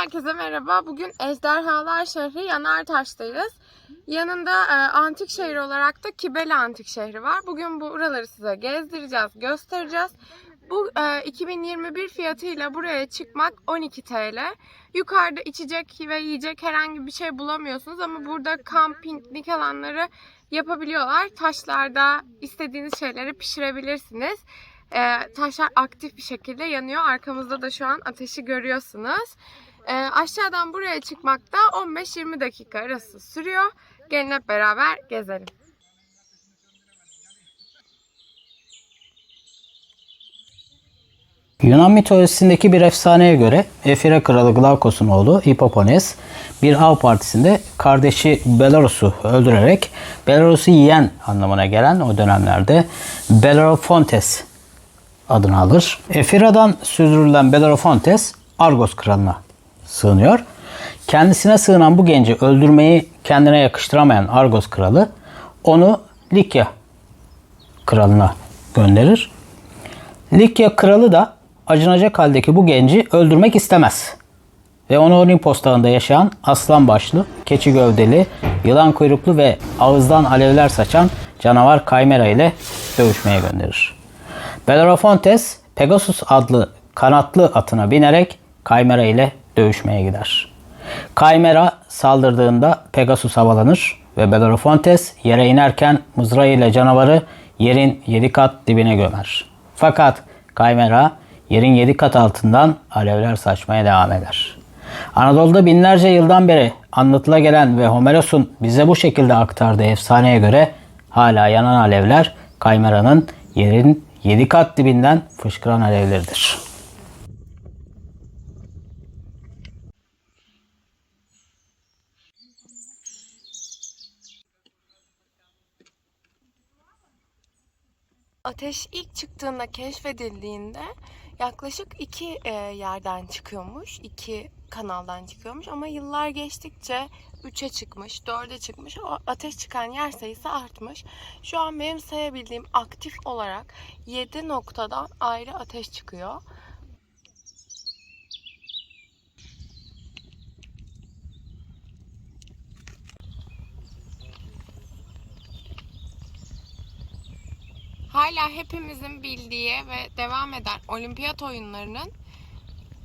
Herkese merhaba. Bugün Ejderhalar şehri Yanartaş'tayız. Yanında e, antik şehir olarak da Kibele Antik Şehri var. Bugün buraları size gezdireceğiz, göstereceğiz. Bu e, 2021 fiyatıyla buraya çıkmak 12 TL. Yukarıda içecek ve yiyecek herhangi bir şey bulamıyorsunuz ama burada kamp, piknik alanları yapabiliyorlar. Taşlarda istediğiniz şeyleri pişirebilirsiniz. E, taşlar aktif bir şekilde yanıyor. Arkamızda da şu an ateşi görüyorsunuz. E, aşağıdan buraya çıkmak da 15-20 dakika arası sürüyor. Gelin hep beraber gezelim. Yunan mitolojisindeki bir efsaneye göre Efire kralı Glaukos'un oğlu Hippopones bir av partisinde kardeşi Belarus'u öldürerek Belarus'u yiyen anlamına gelen o dönemlerde Bellerophontes adını alır. Efira'dan sürdürülen Bellerophontes Argos kralına sığınıyor. Kendisine sığınan bu genci öldürmeyi kendine yakıştıramayan Argos kralı onu Likya kralına gönderir. Likya kralı da acınacak haldeki bu genci öldürmek istemez. Ve onu Olimpos dağında yaşayan aslan başlı, keçi gövdeli, yılan kuyruklu ve ağızdan alevler saçan canavar Kaymera ile dövüşmeye gönderir. Bellerophontes, Pegasus adlı kanatlı atına binerek Kaymera ile dövüşmeye gider. Kaymera saldırdığında Pegasus havalanır ve Bellerophontes yere inerken mızrağıyla canavarı yerin 7 kat dibine gömer. Fakat Kaymera yerin 7 kat altından alevler saçmaya devam eder. Anadolu'da binlerce yıldan beri anlatıla gelen ve Homeros'un bize bu şekilde aktardığı efsaneye göre hala yanan alevler Kaymera'nın yerin 7 kat dibinden fışkıran alevleridir. Ateş ilk çıktığında keşfedildiğinde yaklaşık iki e, yerden çıkıyormuş. iki kanaldan çıkıyormuş ama yıllar geçtikçe 3'e çıkmış, 4'e çıkmış. O ateş çıkan yer sayısı artmış. Şu an benim sayabildiğim aktif olarak 7 noktadan ayrı ateş çıkıyor. Hala hepimizin bildiği ve devam eden olimpiyat oyunlarının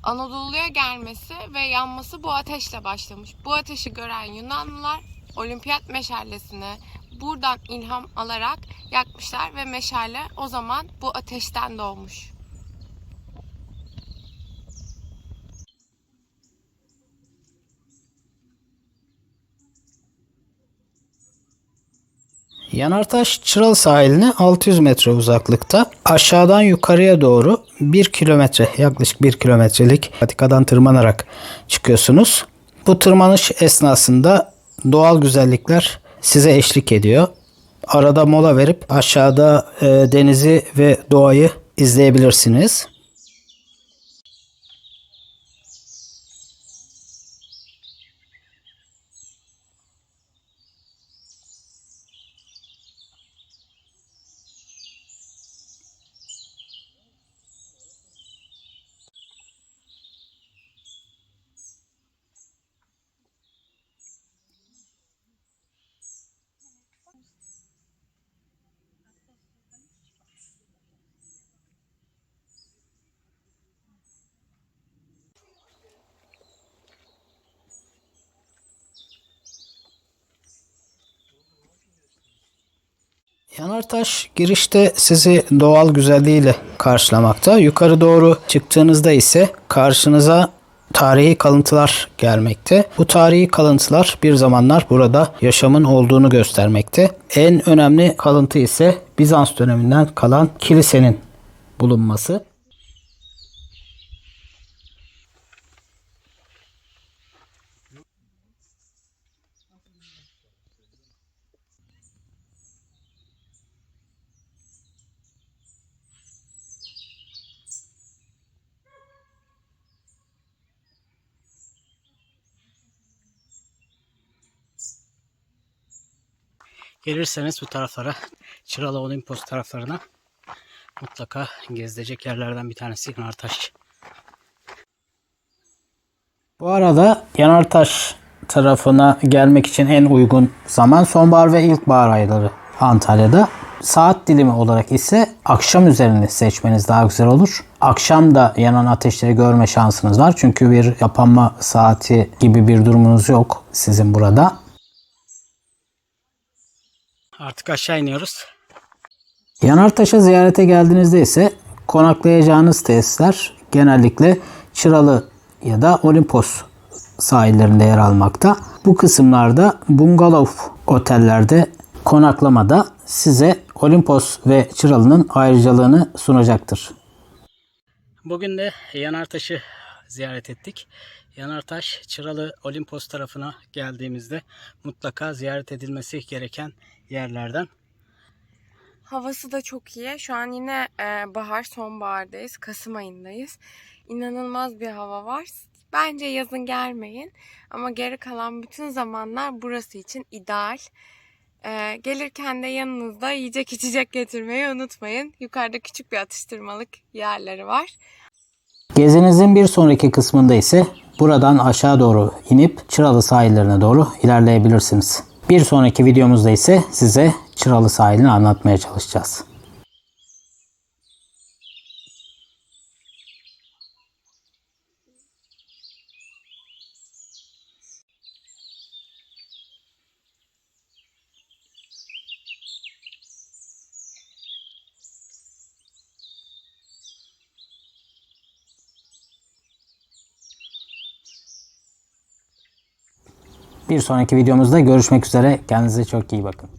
Anadolu'ya gelmesi ve yanması bu ateşle başlamış. Bu ateşi gören Yunanlılar olimpiyat meşalesini buradan ilham alarak yakmışlar ve meşale o zaman bu ateşten doğmuş. Yanartaş Çıral sahiline 600 metre uzaklıkta. Aşağıdan yukarıya doğru 1 kilometre yaklaşık 1 kilometrelik patikadan tırmanarak çıkıyorsunuz. Bu tırmanış esnasında doğal güzellikler size eşlik ediyor. Arada mola verip aşağıda e, denizi ve doğayı izleyebilirsiniz. Yanartaş girişte sizi doğal güzelliğiyle karşılamakta. Yukarı doğru çıktığınızda ise karşınıza tarihi kalıntılar gelmekte. Bu tarihi kalıntılar bir zamanlar burada yaşamın olduğunu göstermekte. En önemli kalıntı ise Bizans döneminden kalan kilisenin bulunması. Gelirseniz bu taraflara, Çıralı Olimpos taraflarına mutlaka gezilecek yerlerden bir tanesi Yanartaş. Bu arada Yanartaş tarafına gelmek için en uygun zaman sonbahar ve ilkbahar ayları Antalya'da. Saat dilimi olarak ise akşam üzerini seçmeniz daha güzel olur. Akşam da yanan ateşleri görme şansınız var. Çünkü bir yapanma saati gibi bir durumunuz yok sizin burada. Artık aşağı iniyoruz. Yanartaş'a ziyarete geldiğinizde ise konaklayacağınız tesisler genellikle Çıralı ya da Olimpos sahillerinde yer almakta. Bu kısımlarda bungalov otellerde konaklamada size Olimpos ve Çıralı'nın ayrıcalığını sunacaktır. Bugün de Yanartaş'ı ziyaret ettik. Yanartaş, Çıralı, Olimpos tarafına geldiğimizde mutlaka ziyaret edilmesi gereken yerlerden. Havası da çok iyi. Şu an yine e, bahar, sonbahardayız. Kasım ayındayız. İnanılmaz bir hava var. Bence yazın gelmeyin. Ama geri kalan bütün zamanlar burası için ideal. E, gelirken de yanınızda yiyecek içecek getirmeyi unutmayın. Yukarıda küçük bir atıştırmalık yerleri var. Gezinizin bir sonraki kısmında ise buradan aşağı doğru inip Çıralı sahillerine doğru ilerleyebilirsiniz. Bir sonraki videomuzda ise size Çıralı sahilini anlatmaya çalışacağız. Bir sonraki videomuzda görüşmek üzere. Kendinize çok iyi bakın.